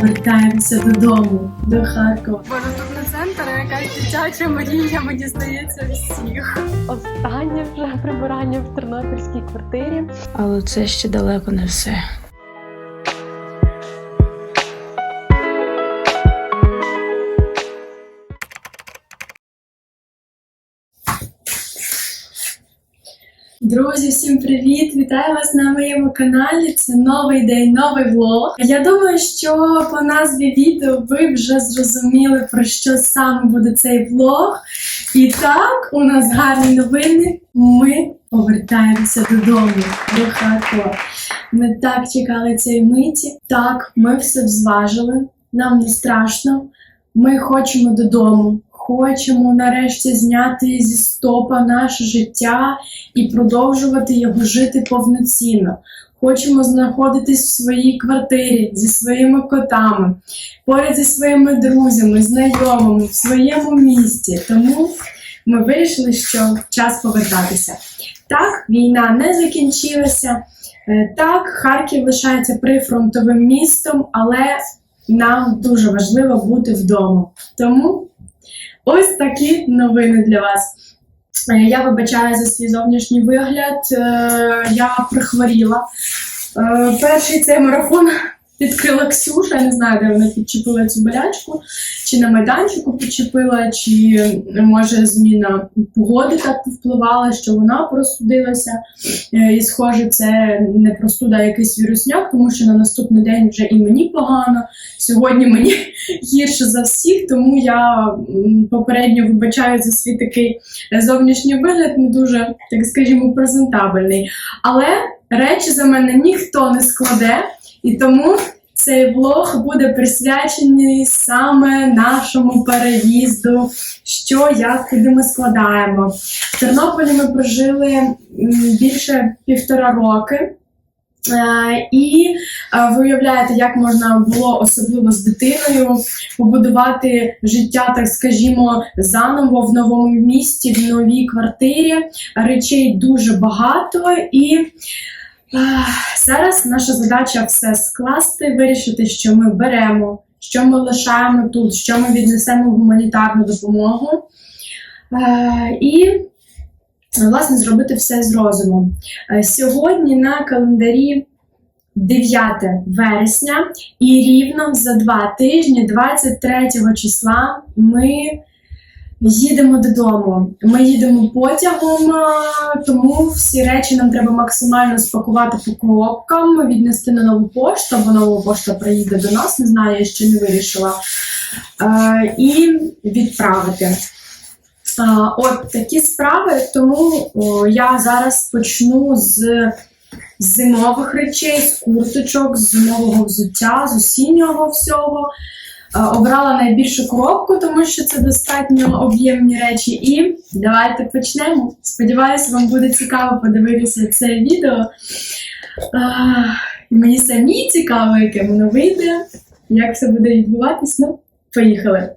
повертаємося додому, до Харкова. Боже, тут не центр, а якась дитяча мрія, мені здається, всіх. Останнє вже прибирання в тернопільській квартирі. Але це ще далеко не все. Друзі, всім привіт! Вітаю вас на моєму каналі. Це новий день, новий влог. Я думаю, що по назві відео ви вже зрозуміли, про що саме буде цей влог. І так, у нас гарні новини. Ми повертаємося додому, до Харкова. Ми так чекали цієї миті. Так, ми все взважили. Нам не страшно. Ми хочемо додому. Хочемо нарешті зняти зі стопа наше життя і продовжувати його жити повноцінно. Хочемо знаходитись в своїй квартирі зі своїми котами, поряд зі своїми друзями, знайомими в своєму місті. Тому ми вирішили, що час повертатися. Так, війна не закінчилася. Е, Так, Харків лишається прифронтовим містом, але нам дуже важливо бути вдома. Тому ось такі новини для вас. Е, Я вибачаю за свій зовнішній вигляд. Е, Я прихворіла. Е, Перший цей марафон відкрила Ксюша. Не знаю, де вона підчепила цю болячку, чи на майданчику підчепила, чи може зміна погоди так впливала, що вона простудилася. Е, І, схоже, це не простуда, а якийсь вірусняк, тому що на наступний день вже і мені погано. Сьогодні мені гірше за всіх, тому я попередньо вибачаю за свій такий зовнішній вигляд, не дуже, так скажімо, презентабельний. Але речі за мене ніхто не складе, і тому цей влог буде присвячений саме нашому переїзду, що, як, куди ми складаємо. В Тернополі ми прожили більше півтора роки. Е, І е, ви уявляєте, як можна було особливо з дитиною побудувати життя, так скажімо, заново в новому місті, в новій квартирі. Речей дуже багато, і зараз наша задача все скласти, вирішити, що ми беремо, що ми лишаємо тут, що ми віднесемо в гуманітарну допомогу. Е, І власне зробити все з розумом. Е, Сьогодні на календарі 9 вересня, і рівно за два тижні, 23 числа, ми їдемо додому. Ми їдемо потягом, тому всі речі нам треба максимально спакувати по коробкам, віднести на нову пошту, бо нова пошта приїде до нас, не знаю, я ще не вирішила. І відправити. От такі справи, тому я зараз почну з зимових речей, з курточок, з зимового взуття, з осіннього всього. Е, Обрала найбільшу коробку, тому що це достатньо об'ємні речі. І давайте почнемо. Сподіваюся, вам буде цікаво подивитися це відео. І мені самі цікаво, яке воно вийде, як все буде відбуватись. Ну, поїхали.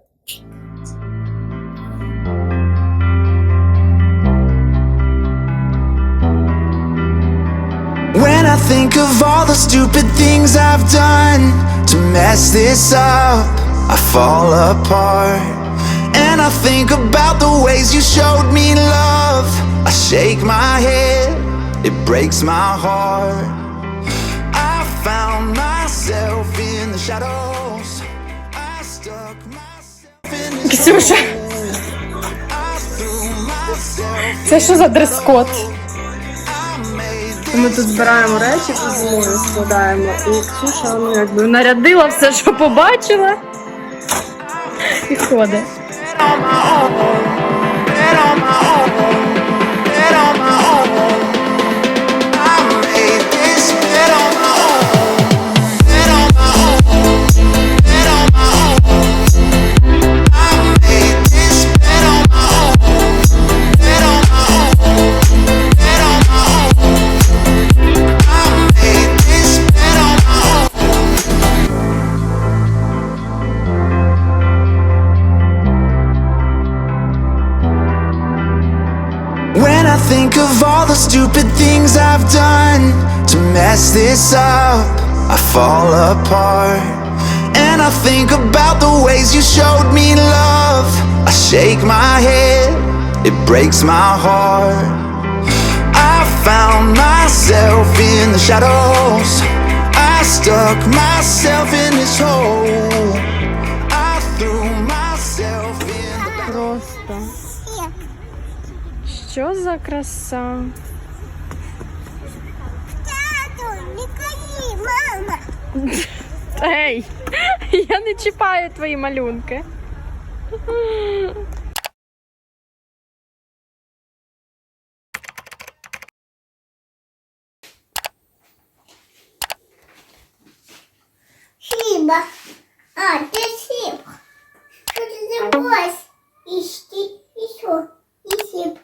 When I think of all the stupid things I've done to mess this up, I fall apart. And I think about the ways you showed me love. I shake my head, it breaks my heart. I found myself in the shadows. I stuck myself in the Ксюша, I threw myself. це що за дрес-код? Ми тут збираємо речі, зимою складаємо. І Ксюша ну, якби нарядила все, що побачила. І ходить. mess this up, I fall apart. And I think about the ways you showed me love, I shake my head, it breaks my heart. I found myself in the shadows. I stuck myself in this hole. I threw myself in the Просто. Що за краса? Ей! Я не чіпаю твої малюнки. Хліба. А, це хліб. Що це за ось? Ішти, і що? І хліб.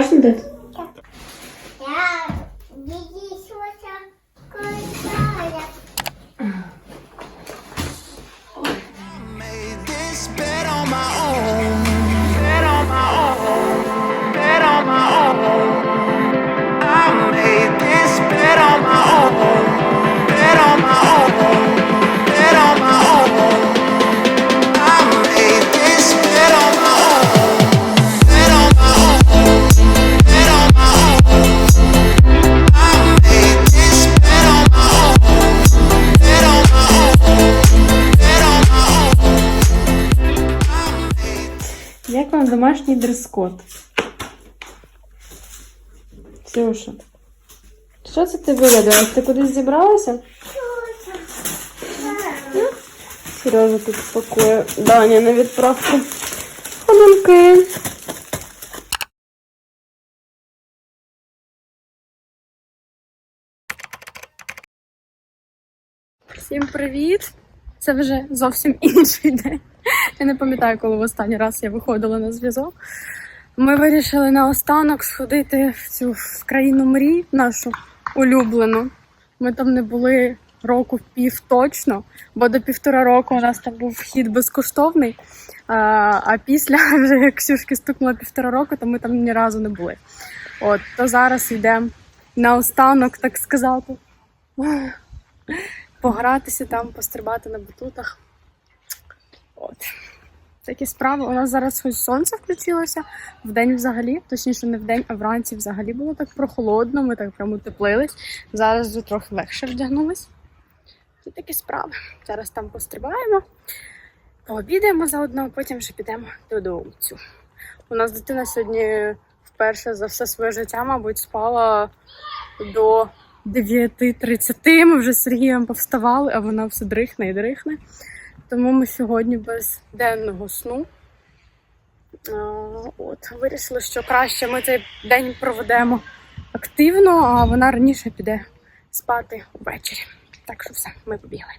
isn't it? Як вам домашній дрес-код? Ксюша, що це ти виглядаєш? Ти кудись зібралася? Сережа тут пакує Даня на відправку. Ходунки. Всім привіт! Це вже зовсім інший день. Я не пам'ятаю, коли в останній раз я виходила на зв'язок. Ми вирішили наостанок сходити в цю в країну мрій, нашу улюблену. Ми там не були року пів точно, бо до півтора року у нас там був вхід безкоштовний. А, а після, вже як Ксюшки стукнуло півтора року, то ми там ні разу не були. От, то зараз йдемо наостанок, так сказати. Погратися там, пострибати на батутах. От. Такі справи. У нас зараз хоч сонце включилося вдень взагалі, точніше, не вдень, а вранці взагалі було так прохолодно, ми так прямо утеплились. Зараз вже трохи легше вдягнулись. Такі справи. Зараз там пострибаємо, пообідаємо заодно, а потім вже підемо додому. У нас дитина сьогодні вперше за все своє життя, мабуть, спала до 9.30. Ми вже з Сергієм повставали, а вона все дрихне і дрихне. Тому ми сьогодні без денного сну. От, вирішили, що краще ми цей день проведемо активно, а вона раніше піде спати ввечері. Так що все, ми побігли.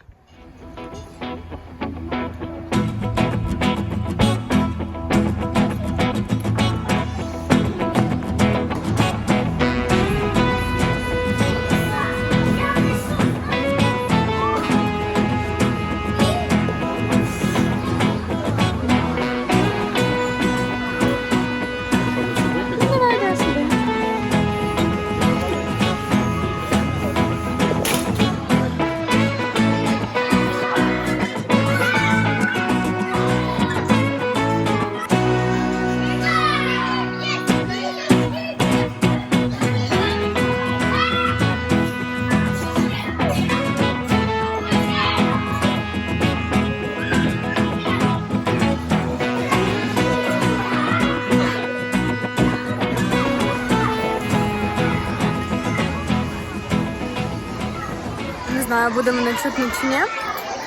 Знаю, буде мене чутно чи ні.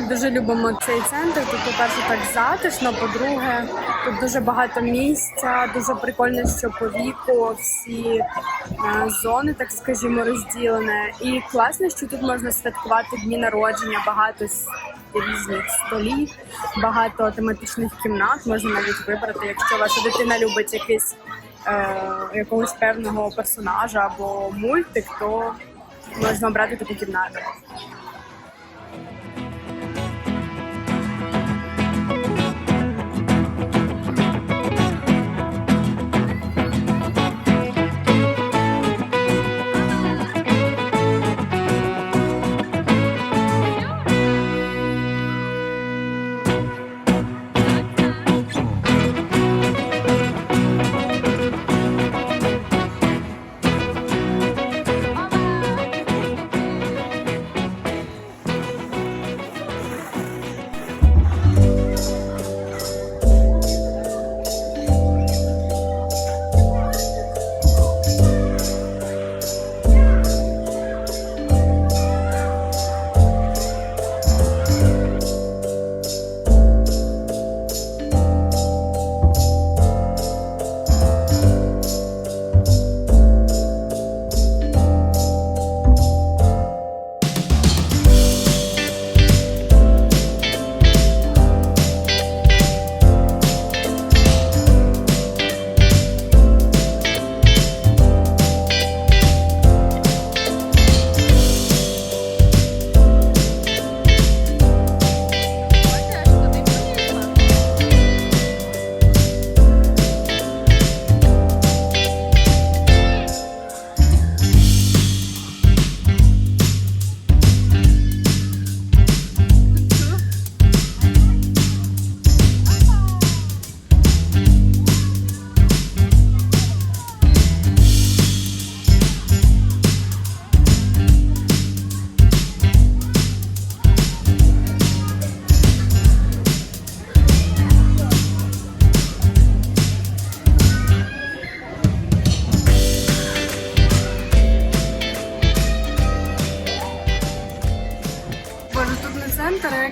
Дуже любимо цей центр. Тут, по-перше, так затишно, по-друге, тут дуже багато місця, дуже прикольно, що по віку всі е, зони, так скажімо, розділені. І класно, що тут можна святкувати дні народження, багато різних столів, багато тематичних кімнат. Можна навіть вибрати, якщо ваша дитина любить якийсь е, якогось певного персонажа або мультик, то можна обрати таку кімнату.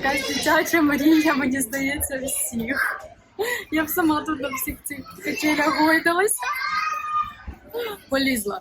Якась дитяча мрія, мені здається, всіх. Я б сама тут на всіх цих качелях гойдалася. Полізла.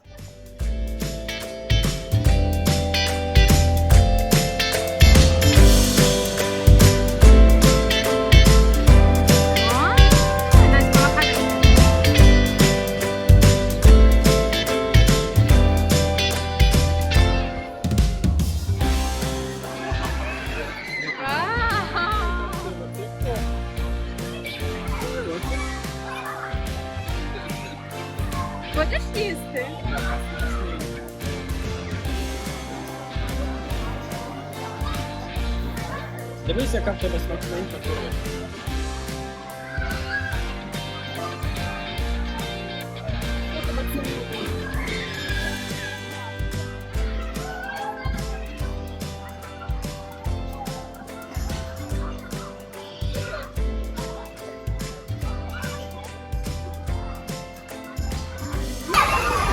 Дивись, яка в тебе смачненька курка.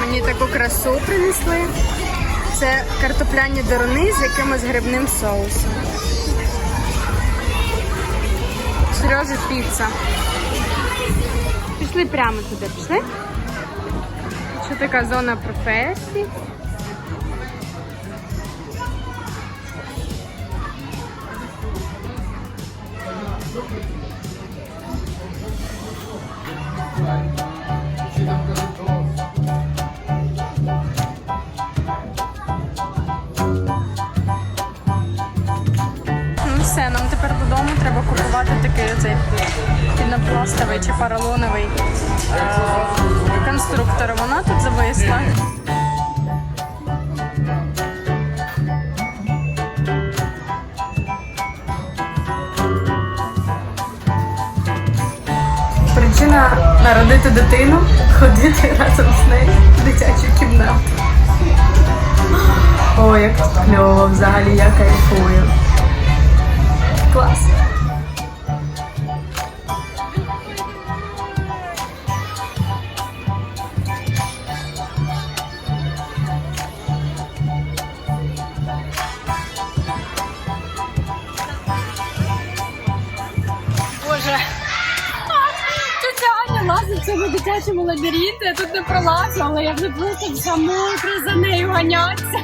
Мені таку красу принесли. Це картопляні деруни з якимось грибним соусом. Сережа піца. Пішли прямо туди, пішли. Що така зона професій? Ну пінопластовий чи поролоновий е- конструктор. Вона тут зависла. Причина народити дитину, ходити разом з нею в дитячу кімнату. О, як тут кльово взагалі, я кайфую. Клас. Дитячому лабіринті, я тут не пролазю, але я вже вся мокра за нею ганятися.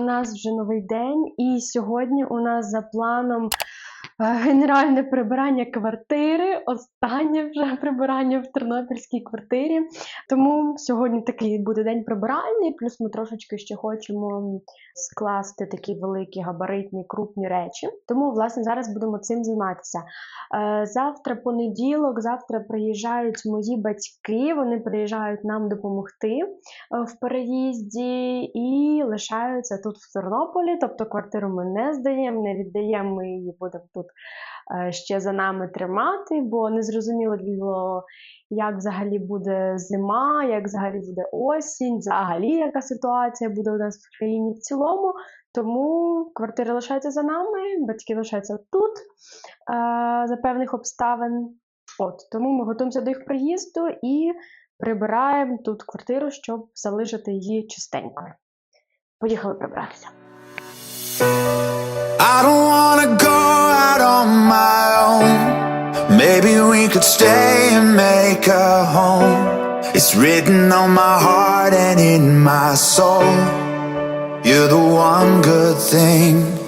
У нас вже новий день, і сьогодні у нас за планом генеральне прибирання квартири. Останнє вже прибирання в тернопільській квартирі. Тому сьогодні такий буде день прибиральний, плюс ми трошечки ще хочемо скласти такі великі габаритні крупні речі. Тому, власне, зараз будемо цим займатися. Е, Завтра понеділок, завтра приїжджають мої батьки. Вони приїжджають нам допомогти е, в переїзді і лишаються тут в Тернополі. Тобто квартиру ми не здаємо, не віддаємо. Ми її будемо тут ще за нами тримати, бо не зрозуміло було, як взагалі буде зима, як взагалі буде осінь, взагалі яка ситуація буде у нас в країні в цілому. Тому квартира лишається за нами, батьки лишаються тут е, за певних обставин. От тому ми готуємося до їх приїзду і прибираємо тут квартиру, щоб залишити її чистенькою. Поїхали прибиратися. I don't wanna go out on my own. Maybe we could stay and make a home. It's written on my heart and in my soul. You're the one good thing.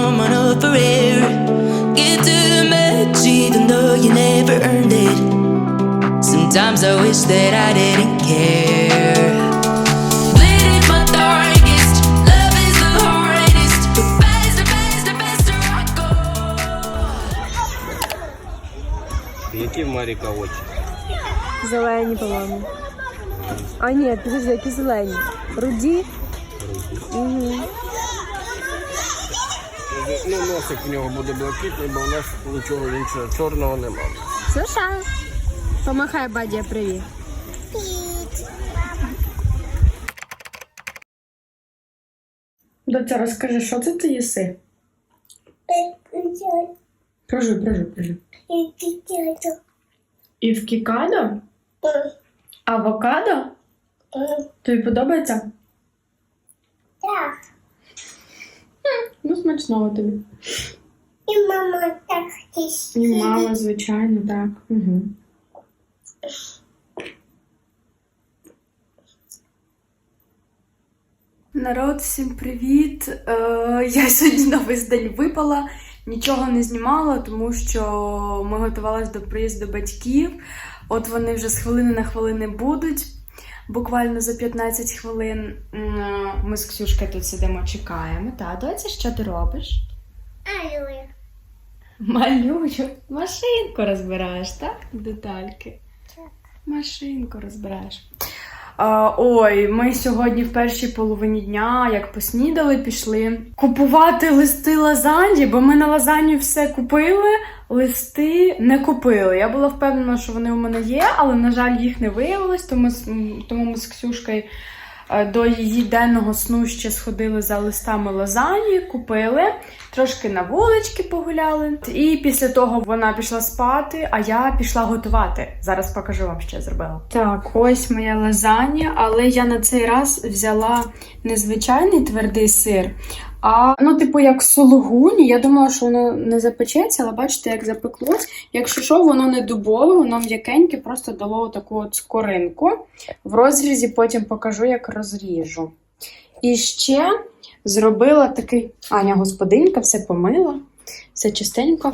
someone up forever. Get too much even though you never earned it. Sometimes I wish that I didn't care. Які в Маріка очі? Зелені, по-моєму. А ні, подожди, які зелені. Руді? Руді. Угу. Ну, носик в нього буде блакитний, бо в нас нічого іншого чорного немає. Слушай, помахай баді, привіт. Доця, розкажи, що це ти їси? Кажи, кажи, кажи. Івкікадо? Авокадо? Тобі подобається? Так. Ну, смачного тобі. І мама так І мама, звичайно, так. Угу. Народ, всім привіт! Е, я сьогодні на весь день випала, нічого не знімала, тому що ми готувалися до приїзду батьків. От вони вже з хвилини на хвилини будуть. Буквально за 15 хвилин ми з Ксюшкою тут сидимо, чекаємо. Та, доця, що ти робиш? Алло. Малюю. Машинку розбираєш, так? Детальки. Машинку розбираєш. А, ой, ми сьогодні в першій половині дня, як поснідали, пішли купувати листи лазаньї, бо ми на лазанью все купили, листи не купили. Я була впевнена, що вони у мене є, але, на жаль, їх не виявилось, тому, тому ми з Ксюшкою е, до її денного сну ще сходили за листами лазаньї, купили, трошки на вулички погуляли. І після того вона пішла спати, а я пішла готувати. Зараз покажу вам, що я зробила. Так, ось моя лазанья, але я на цей раз взяла незвичайний твердий сир. А ну, типу, як сулугуні. Я думала, що воно не запечеться, але бачите, як запеклось. Якщо що, воно не дубове, воно м'якеньке, просто дало таку от скоринку. В розрізі потім покажу, як розріжу. І ще зробила такий. Аня господинка, все помила, все чистенько.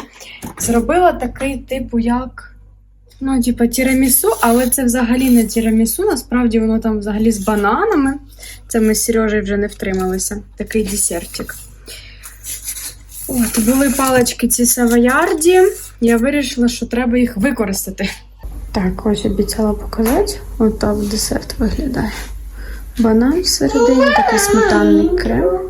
Зробила такий, типу, як. Ну, типу, тірамісу, але це взагалі не тірамісу. Насправді воно там взагалі з бананами. Це ми з Сережею вже не втрималися. Такий десертик. От, були палички ці савоярді. Я вирішила, що треба їх використати. Так, ось обіцяла показати. От так десерт виглядає. Банан всередині, такий сметанний крем.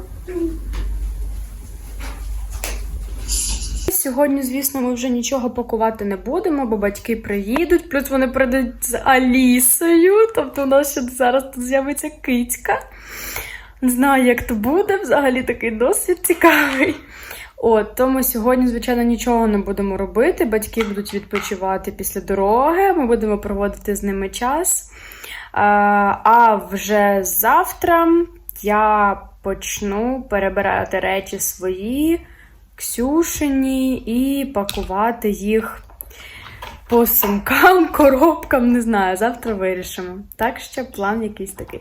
Сьогодні, звісно, ми вже нічого пакувати не будемо, бо батьки приїдуть, плюс вони прийдуть з Алісою. Тобто у нас ще зараз тут з'явиться кицька. Не знаю, як то буде. Взагалі такий досвід цікавий. От, тому сьогодні, звичайно, нічого не будемо робити. Батьки будуть відпочивати після дороги. Ми будемо проводити з ними час. А, вже завтра я почну перебирати речі свої, Ксюшині, і пакувати їх по сумкам, коробкам. Не знаю, завтра вирішимо. Так що план якийсь такий.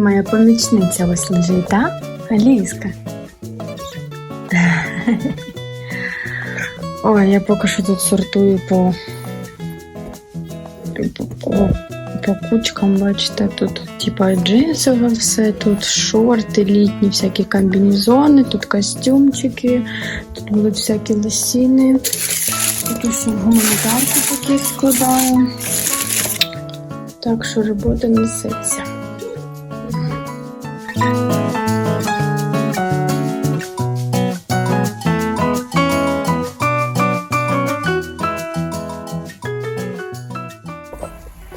Моя помічниця ось лежить, так? Аліска. Ой, я поки що тут сортую по, по, по, по кучкам, бачите, тут типа джинсове все, тут шорти, літні, всякі комбінезони, тут костюмчики, тут будуть всякі лосіни. Тут усі гуманітарки такі складаю. Так що робота несеться.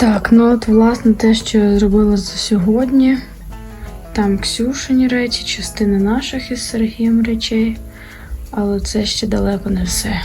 Так, ну от власне те, що я зробила за сьогодні. Там Ксюшині речі, частина наших із Сергієм речей, але це ще далеко не все.